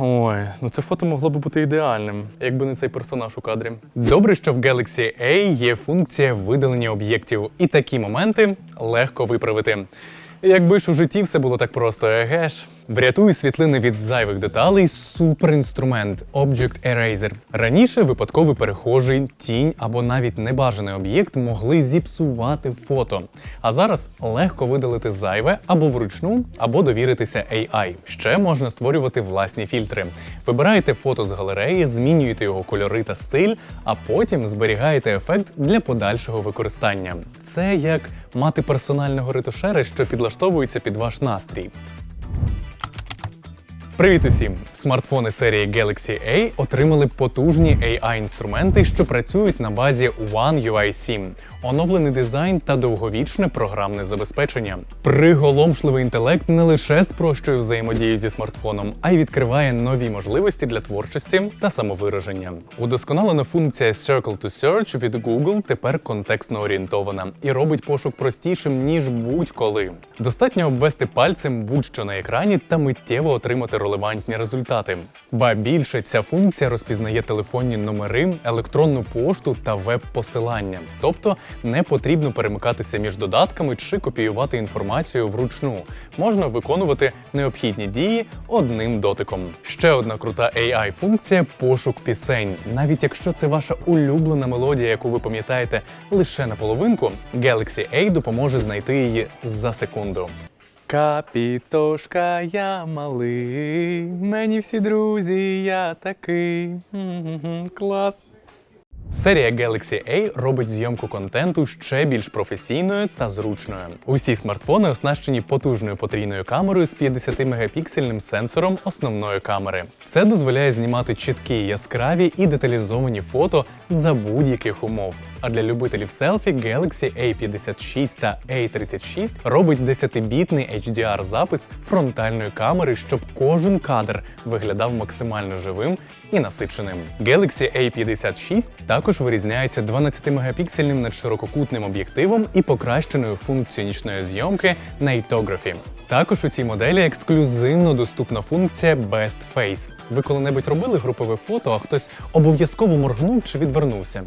Ой, ну це фото могло би бути ідеальним, якби не цей персонаж у кадрі. Добре, що в Galaxy A є функція видалення об'єктів, і такі моменти легко виправити. Якби ж у житті все було так просто, еге ж. Врятує світлини від зайвих деталей суперінструмент Object Eraser. Раніше випадковий перехожий, тінь або навіть небажаний об'єкт могли зіпсувати фото. А зараз легко видалити зайве або вручну, або довіритися AI. Ще можна створювати власні фільтри. Вибираєте фото з галереї, змінюєте його кольори та стиль, а потім зберігаєте ефект для подальшого використання. Це як мати персонального ретушера, що підлаштовується під ваш настрій. Привіт усім! Смартфони серії Galaxy A отримали потужні AI-інструменти, що працюють на базі One UI 7, оновлений дизайн та довговічне програмне забезпечення. Приголомшливий інтелект не лише спрощує взаємодію зі смартфоном, а й відкриває нові можливості для творчості та самовираження. Удосконалена функція Circle to Search від Google тепер контекстно орієнтована і робить пошук простішим ніж будь-коли. Достатньо обвести пальцем будь-що на екрані та миттєво отримати релевантні результати. Ба більше ця функція розпізнає телефонні номери, електронну пошту та веб-посилання. Тобто не потрібно перемикатися між додатками чи копіювати інформацію вручну. Можна виконувати необхідні дії одним дотиком. Ще одна крута AI-функція пошук пісень. Навіть якщо це ваша улюблена мелодія, яку ви пам'ятаєте лише наполовинку, Galaxy A допоможе знайти її за секунду. Капітошка, я малий, мені всі друзі, я такий. Клас. Серія Galaxy A робить зйомку контенту ще більш професійною та зручною. Усі смартфони оснащені потужною потрійною камерою з 50-мегапіксельним сенсором основної камери. Це дозволяє знімати чіткі, яскраві і деталізовані фото за будь-яких умов. А для любителів селфі Galaxy A56 та A36 робить 10-бітний HDR-запис фронтальної камери, щоб кожен кадр виглядав максимально живим і насиченим. Galaxy A56 також вирізняється 12-мегапіксельним надширококутним об'єктивом і покращеною функцією нічної зйомки Nightography. Також у цій моделі ексклюзивно доступна функція Best Face. Ви коли-небудь робили групове фото, а хтось обов'язково моргнув чи відвернувся.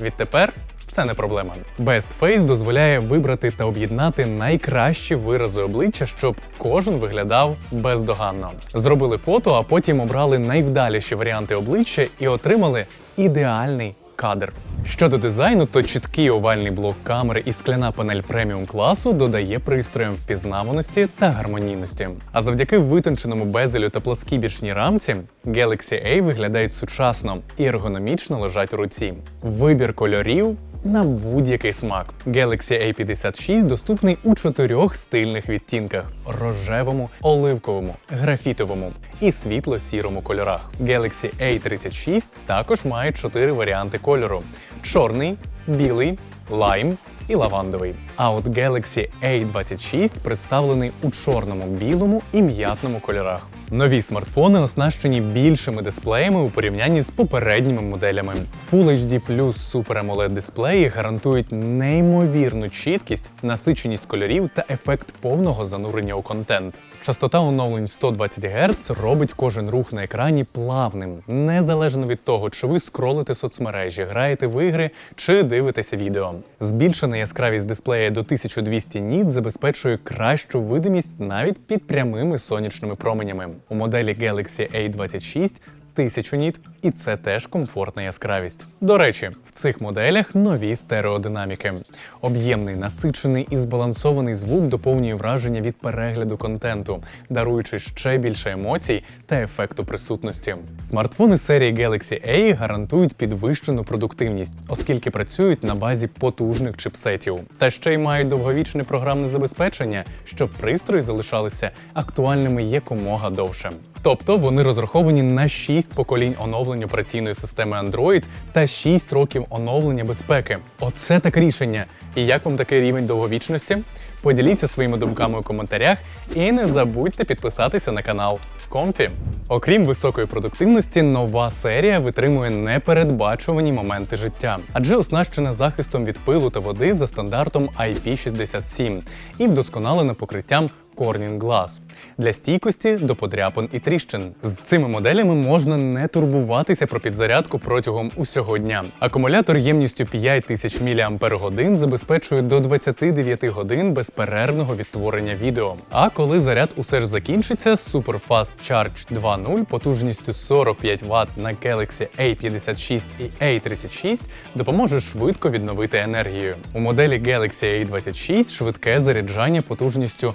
Відтепер це не проблема. Best Face дозволяє вибрати та об'єднати найкращі вирази обличчя, щоб кожен виглядав бездоганно. Зробили фото, а потім обрали найвдаліші варіанти обличчя і отримали ідеальний кадр. Щодо дизайну, то чіткий овальний блок камери і скляна панель преміум класу додає пристроям впізнаваності та гармонійності. А завдяки витонченому безелю та пласкібічній рамці Galaxy A виглядають сучасно і ергономічно лежать у руці. Вибір кольорів на будь-який смак. Galaxy A56 доступний у чотирьох стильних відтінках: рожевому, оливковому, графітовому і світло-сірому кольорах. Galaxy A36 також має чотири варіанти кольору: чорний, білий, лайм і лавандовий. А от Galaxy A26 представлений у чорному, білому і м'ятному кольорах. Нові смартфони оснащені більшими дисплеями у порівнянні з попередніми моделями. Full HD Plus Super AMOLED дисплеї гарантують неймовірну чіткість, насиченість кольорів та ефект повного занурення у контент. Частота оновлень 120 Гц робить кожен рух на екрані плавним, незалежно від того, чи ви скролите соцмережі, граєте в ігри чи дивитеся відео. Збільшена яскравість дисплея до 1200 ніт забезпечує кращу видимість навіть під прямими сонячними променями. У моделі Galaxy A26 1000 ніт, і це теж комфортна яскравість. До речі, в цих моделях нові стереодинаміки. Об'ємний, насичений і збалансований звук доповнює враження від перегляду контенту, даруючи ще більше емоцій та ефекту присутності. Смартфони серії Galaxy A гарантують підвищену продуктивність, оскільки працюють на базі потужних чипсетів, та ще й мають довговічне програмне забезпечення, щоб пристрої залишалися актуальними якомога довше. Тобто вони розраховані на 6 поколінь оновлень операційної системи Android та 6 років оновлення безпеки. Оце так рішення. І як вам такий рівень довговічності? Поділіться своїми думками у коментарях і не забудьте підписатися на канал Комфі. Окрім високої продуктивності, нова серія витримує непередбачувані моменти життя, адже оснащена захистом від пилу та води за стандартом IP67 і вдосконалена покриттям Corning Glass для стійкості до подряпин і тріщин. З цими моделями можна не турбуватися про підзарядку протягом усього дня. Акумулятор ємністю 5000 мАч забезпечує до 29 годин безперервного відтворення відео. А коли заряд усе ж закінчиться, Super Fast Charge 2.0 потужністю 45 Вт на Galaxy A56 і A36 допоможе швидко відновити енергію. У моделі Galaxy A26 швидке заряджання потужністю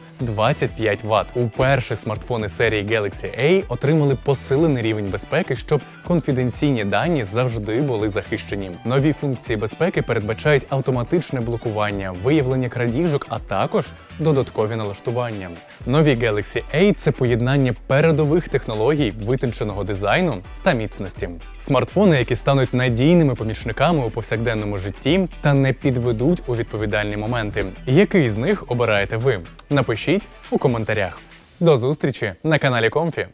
25 Вт. Уперше смартфони серії Galaxy A отримали посилений рівень безпеки, щоб конфіденційні дані завжди були захищені. Нові функції безпеки передбачають автоматичне блокування, виявлення крадіжок, а також додаткові налаштування. Нові Galaxy A – це поєднання передових технологій, витонченого дизайну та міцності. Смартфони, які стануть надійними помічниками у повсякденному житті та не підведуть у відповідальні моменти. Який з них обираєте ви? Напишіть у коментарях. До зустрічі на каналі Комфі.